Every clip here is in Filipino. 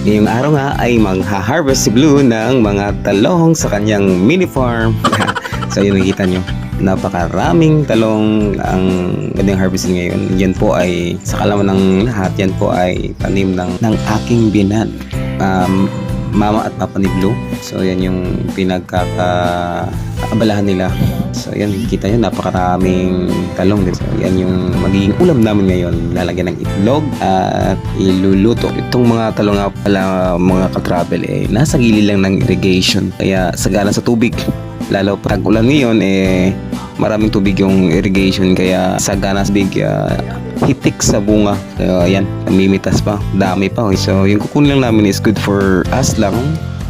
Ngayong araw nga ay magha-harvest si Blue ng mga talong sa kanyang mini farm. so yun nakikita nyo. Napakaraming talong ang kanyang harvesting ngayon. Yan po ay sa kalaman ng lahat, yan po ay tanim ng, ng aking binan. Um, mama at papa ni Blue. So yan yung pinagkakaabalahan nila. So yan, kita nyo, napakaraming talong. So yan yung magiging ulam namin ngayon. Lalagyan ng itlog at iluluto. Itong mga talong nga pala mga ka-travel eh, nasa gilid lang ng irrigation. Kaya sagana sa tubig. Lalo pag ulan ngayon eh, maraming tubig yung irrigation kaya sagana sa big ah, hitik sa bunga. Kaya yan, namimitas pa. Dami pa. Okay. So yung kukunin lang namin is good for us lang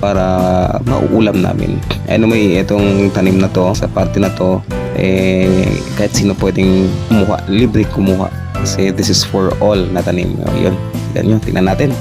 para mauulam namin. Anyway, itong tanim na to, sa parte na to, eh, kahit sino pwedeng kumuha, libre kumuha. Kasi this is for all na tanim. Yun, yan yun, tingnan natin.